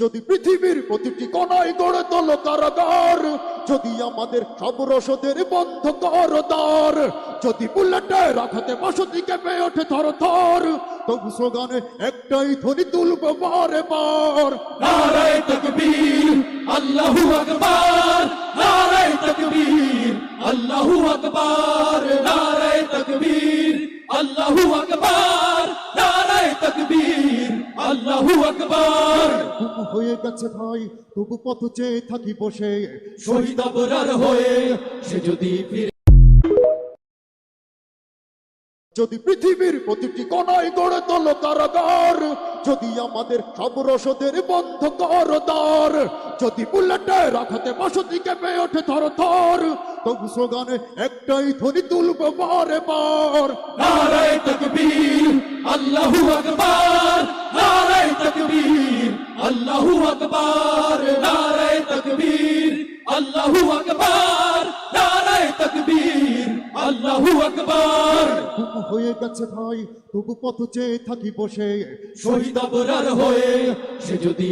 যদি পৃথিবীর প্রতিটি কোনায় গড়ে তোল কারাগার, যদি আমাদের সব রসদের বন্ধ কর দ্বার যদি বুলেটে রাখাতে বসতি কেঁপে ওঠে থর থর, তবু স্লোগানে একটাই ধ্বনি তুলব বারে বার নারায় তকবীর, আল্লাহু আকবার, নারায় তকবীর, আল্লাহু আকবার, নারায় তকবীর, আল্লাহু আকবার। আল্লাহু আকবার। হয়ে গেছে ভাই তবু পথ চেয়ে থাকি বসে। শহীদ অপরার হয়ে সে যদি ফিরে যদি পৃথিবীর প্রতিটি কোনায় গড়ে তোল কারাগার যদি আমাদের সব রসদের বন্ধ কর দ্বার যদি বুলেটে রাখাতে বসতি কেঁপে ওঠে থর থর তবু স্লোগানে একটাই ধ্বনি তুলব বারে বার। নারায় তকবীর আল্লাহু আকবার। আকবার নারায় তকবীর আল্লাহু আকবার নারায় তকবীর আল্লাহু আকবার। হয়ে গেছে ভাই তবু পথ চেয়ে থাকি বসে। শহীদ অপরার হয়ে সে যদি